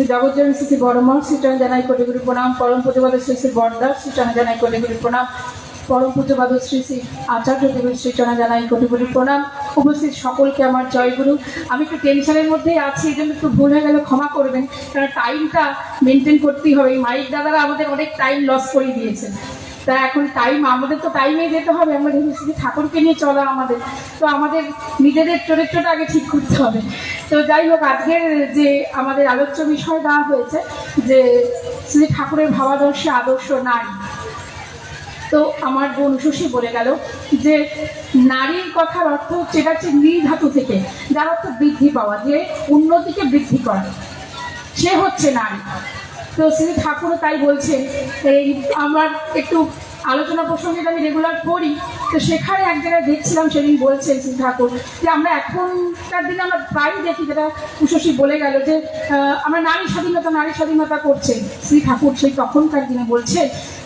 শ্রী জগজ্জন শ্রী শ্রী বড়মল জানাই কোটি গুরু প্রণাম, পরম প্রতিবাদ শ্রী শ্রী বরদাস শ্রীচরণ জানাই কোটি গুরু প্রণাম, পরম পূজবাদ শ্রী শ্রী আচার্য দেবী শ্রীচনা জানাই কোটি প্রণাম। উপস্থিত সকলকে আমার জয়গুরু আমি একটু টেনশনের মধ্যেই আছি, এই জন্য একটু ভুল হয়ে গেলে, ক্ষমা করবেন। কারণ টাইমটা মেনটেন করতেই হবে। মাইক দাদারা আমাদের অনেক টাইম লস করে দিয়েছেন। তা এখন টাইম আমাদের তো টাইমে যেতে হবে। আমরা যেহেতু শ্রী ঠাকুরকে নিয়ে চলা আমাদের। তো আমাদের নিজেদের চরিত্রটা আগে ঠিক করতে হবে। তো যাই হোক, আজকের যে আমাদের আলোচ্য বিষয় দেওয়া হয়েছে, যে শ্রী ঠাকুরের ভাবাদর্শে আদর্শ নারী তো আমার বোন শশী বলে গেল যে, নারীর কথার অর্থ হচ্ছে এটা হচ্ছে ধাতু থেকে। যার অর্থ বৃদ্ধি পাওয়া, যে উন্নতিকে বৃদ্ধি করা। সে হচ্ছে নারী। তো শ্রী ঠাকুরও তাই বলছেন, এই আমার একটু আলোচনা প্রসঙ্গে আমি রেগুলার করি তো সেখানে এক জায়গায় দেখছিলাম সেদিন বলছেন শ্রী ঠাকুর যে আমরা এখনকার দিনে আমরা প্রায়ই দেখি যেটা কুশশী বলে গেল যে আমরা নারী স্বাধীনতা নারী স্বাধীনতা করছেন শ্রী ঠাকুর সেই তখনকার দিনে বলছে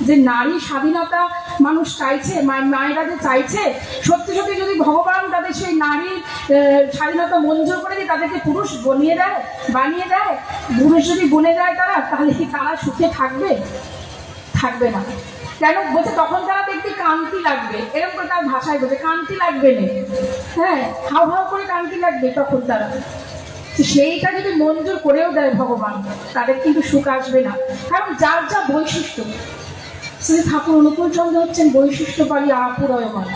যে, নারী স্বাধীনতা মানুষ চাইছে মায়েরা যে চাইছে, সত্যি সত্যি যদি ভগবান তাদের সেই নারীর স্বাধীনতা মঞ্জুর করে দিয়ে, তাদেরকে পুরুষ বনিয়ে দেয়, বানিয়ে দেয়, পুরুষ যদি বনে দেয় তারা, তাহলে কি তারা সুখে থাকবে? থাকবে না। কেন? বলছে তখন তারা দেখবি কান্তি লাগবে। এরকম করে তার ভাষায় বলছে কান্তি লাগবে না। হ্যাঁ হাও হাও করে কান্তি লাগবে তখন তারা। সেইটা যদি মঞ্জুর করেও দেয় ভগবান, তাদের কিন্তু সুখ আসবে না। কারণ যার যা বৈশিষ্ট্য শ্রী ঠাকুর অনুকূল চন্দ্র হচ্ছেন বৈশিষ্ট্যপালী আপুরয়মান।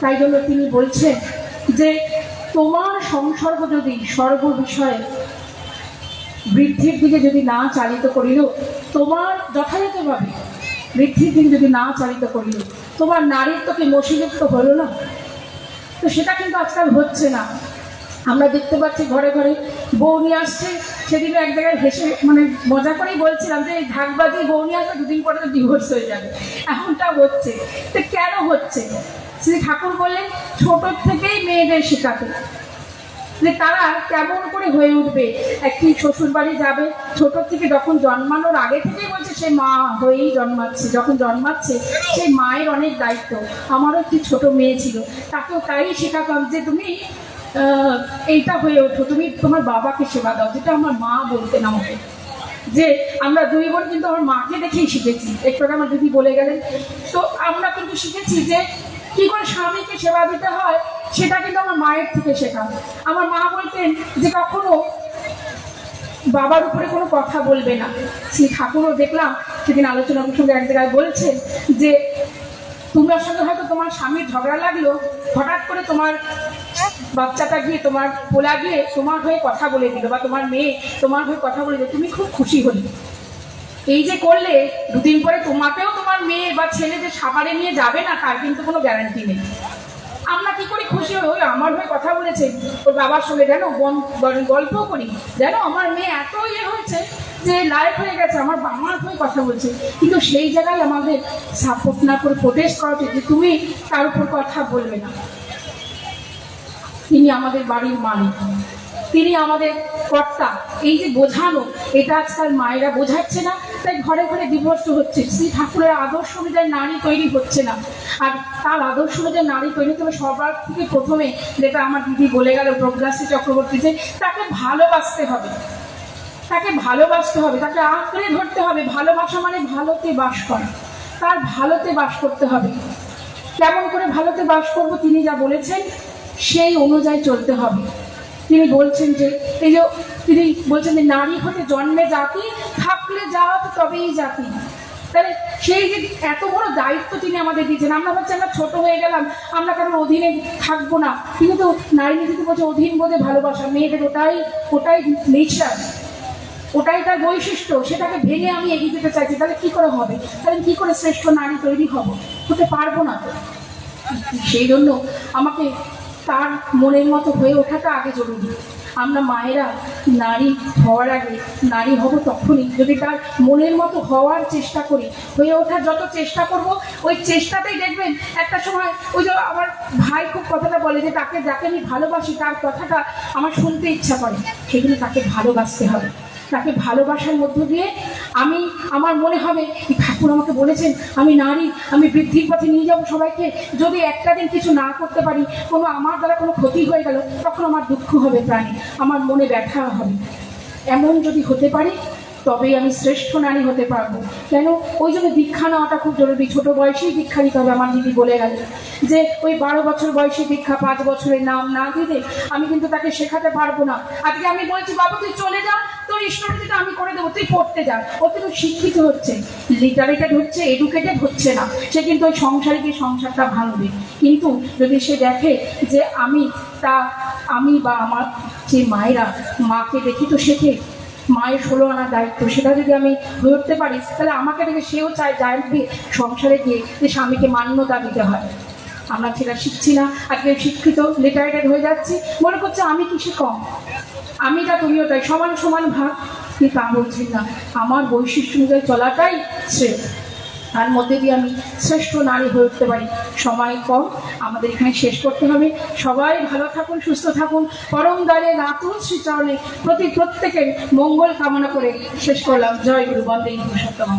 তাই জন্য তিনি বলছেন যে, তোমার সংসর্গ যদি সর্ব বিষয়ে বৃদ্ধির দিকে যদি না চালিত করিল, তোমার যথাযথভাবে বৃদ্ধির দিকে যদি না চালিত করিল, তোমার নারীত্বকে মসিযুক্ত হলো না? তো সেটা কিন্তু আজকাল হচ্ছে না। আমরা দেখতে পাচ্ছি ঘরে ঘরে বউ নিয়ে আসছে। সেদিনও এক জায়গায় হেসে মানে মজা করেই বলছিলাম যে, এই ঢাকবাজি বউ নিয়ে আসবে দুদিন পরে তো ডিভোর্স হয়ে যাবে। এমনটা হচ্ছে। তো কেন হচ্ছে? শ্রী ঠাকুর বললেন ছোট থেকেই মেয়েদের শেখাতে। যে তারা কেমন করে হয়ে উঠবে? একটি শ্বশুর বাড়ি যাবে ছোট থেকে যখন জন্মানোর আগে থেকেই বলছে, সে মা হয়েই জন্মাচ্ছে। যখন জন্মাচ্ছে সেই মায়ের অনেক দায়িত্ব। আমারও একটি ছোট মেয়ে ছিল, তাকেও তাই শেখাতাম যে, তুমি এইটা হয়ে ওঠো। তুমি তোমার বাবাকে সেবা দাও, যেটা আমার মা বলতেন আমাকে। যে আমরা দুই বোন কিন্তু আমার মাকে দেখেই শিখেছি। একটু আমার দিদি বলে গেলেন, তো আমরা কিন্তু শিখেছি যে কি করে স্বামীকে সেবা দিতে হয়, সেটা কিন্তু আমার মায়ের থেকে শেখা। আমার মা বলতেন যে, কখনো বাবার উপরে কোনো কথা বলবে না। শ্রী ঠাকুরও দেখলাম, সেদিন আলোচনা প্রসঙ্গে এক জায়গায় বলছে যে, তোমার সঙ্গে হয়তো তোমার স্বামীর ঝগড়া লাগল, হঠাৎ করে তোমার বাচ্চাটা গিয়ে তোমার পোলা গিয়ে তোমার হয়ে কথা বলে দিল বা তোমার মেয়ে তোমার হয়ে কথা বলে দিল, তুমি খুব খুশি হলি। এই যে করলে, দুদিন পরে তোমাকেও তোমার মেয়ে বা ছেলে যে সাবারে নিয়ে যাবে না, তার কিন্তু কোনো গ্যারান্টি নেই। আমরা কি করি খুশি হই? আমার হয়ে কথা বলেছে। ওর বাবার সঙ্গে জানো গল্পও করি। জানো, আমার মেয়ে এত ইয়ে হয়েছে যে লাইফ হয়ে গেছে, আমার বাবার হয়ে কথা বলছে। কিন্তু সেই জায়গায় আমাদের সাপোর্ট না করে প্রোটেস্ট করা উচিত যে তুমি তার উপর কথা বলবে না। তিনি আমাদের বাড়ির মালিক। তিনি আমাদের কর্তা। এই যে বোঝানো, এটা আজকাল মায়েরা বোঝাচ্ছে না, তাই ঘরে ঘরে ডিভোর্স হচ্ছে। শ্রী ঠাকুরের আদর্শ অনুযায়ী নারী তৈরি হচ্ছে না। আর তার আদর্শ অনুযায়ী নারী তৈরি হতে সবার থেকে প্রথমে যেটা আমার দিদি বলে গেল প্রজ্ঞাশ্রী চক্রবর্তী যে, তাকে ভালোবাসতে হবে। তাকে ভালোবাসতে হবে, তাকে আঁকড়ে ধরতে হবে। ভালোবাসা মানে ভালোতে বাস করা। তার ভালোতে বাস করতে হবে। কেমন করে ভালোতে বাস করব তিনি যা বলেছেন সেই অনুযায়ী চলতে হবে। তিনি বলছেন যে, এই যে তিনি বলছেন যে, নারী হতে জন্মে জাতি, থাকলে জাত, তবেই জাতি। তাহলে সেই যে এত বড় দায়িত্ব তিনি আমাদের দিয়েছেন, আমরা ভাবছি আমরা ছোট হয়ে গেলাম, আমরা কারোর অধীনে থাকব না? কিন্তু তো নারী নীতিতে বলছে অধীন বোধে ভালোবাসা, মেয়েদের ওটাই ওটাই নেচার ওটাই তার বৈশিষ্ট্য, সেটাকে ভেঙে আমি এগিয়ে যেতে চাইছি, তাহলে কি করে হবে? তাহলে কি করে শ্রেষ্ঠ নারী তৈরি হব? হতে পারব না তো। সেই জন্য আমাকে তার মনের মতো হয়ে ওঠাটা আগে জরুরি। আমরা মায়েরা নারী হওয়ার আগে, নারী হব তখনই যদি তার মনের মতো হওয়ার চেষ্টা করি, হয়ে ওঠার যত চেষ্টা করব, ওই চেষ্টাতেই দেখবেন একটা সময় ওই যে আমার ভাই খুব কথাটা বলে যে, তাকে যাকে আমি ভালোবাসি, তার কথাটা আমার শুনতে ইচ্ছা করে সেগুলো তাকে ভালোবাসতে হবে। তাকে ভালোবাসার মধ্য দিয়ে আমি, আমার মনে হবে ঠাকুর আমাকে বলেছেন, আমি নারী, আমি বৃদ্ধির পথে নিয়ে যাব সবাইকে। যদি একটা দিন কিছু না করতে পারি, কোনো আমার দ্বারা কোনো ক্ষতি হয়ে গেল, তখন আমার দুঃখ হবে প্রাণী, আমার মনে ব্যথা হবে। এমন যদি হতে পারি তবেই আমি শ্রেষ্ঠ নারী হতে পারব। কেন? ওই জন্য দীক্ষা নেওয়াটা খুব জরুরি। ছোট বয়সেই দীক্ষা নিতে হবে, আমার দিদি বলে গেল। যে ওই বারো বছর বয়সে দীক্ষা পাঁচ বছরের নাম না দিলে আমি কিন্তু তাকে শেখাতে পারব না। আজকে আমি বলছি, বাবু, তুই চলে যা। তোর ইষ্টনীতিটা আমি করে দেবো। তুই পড়তে যা। ও কিন্তু শিক্ষিত হচ্ছে। লিটারেটেড হচ্ছে এডুকেটেড হচ্ছে না। সে কিন্তু ওই সংসারে গিয়ে সংসারটা ভাঙবে। কিন্তু যদি সে দেখে যে আমি তা, আমি বা আমার যে মায়েরা মাকে দেখি তো শেখে মায়ের ষোলো আনার দায়িত্ব, সেটা যদি আমি ধরতে পারি, তাহলে আমাকে দেখে সেও চায় জানবে সংসারে গিয়ে যে স্বামীকে মান্যতা দিতে হয়। আমরা সেটা শিখছি না, আজকে শিক্ষিত লিটারেটেড হয়ে যাচ্ছি। মনে করছে আমি কিসে কম? আমি যা তুমিও তাই, সমান সমান ভাগ। কি তা বলছি না, আমার বৈশিষ্ট্য অনুযায়ী চলাটাই শ্রেয়। তার মধ্যে দিয়ে আমি শ্রেষ্ঠ নারী হয়ে উঠতে পারি। সময় কম, আমাদের এখানে শেষ করতে হবে। সবাই ভালো থাকুন, সুস্থ থাকুন। পরম দ্বারে রাতুন শ্রীচরণে প্রতি প্রত্যেকের মঙ্গল কামনা করে শেষ করলাম। জয় গুরু, বন্দে পুরুষোত্তম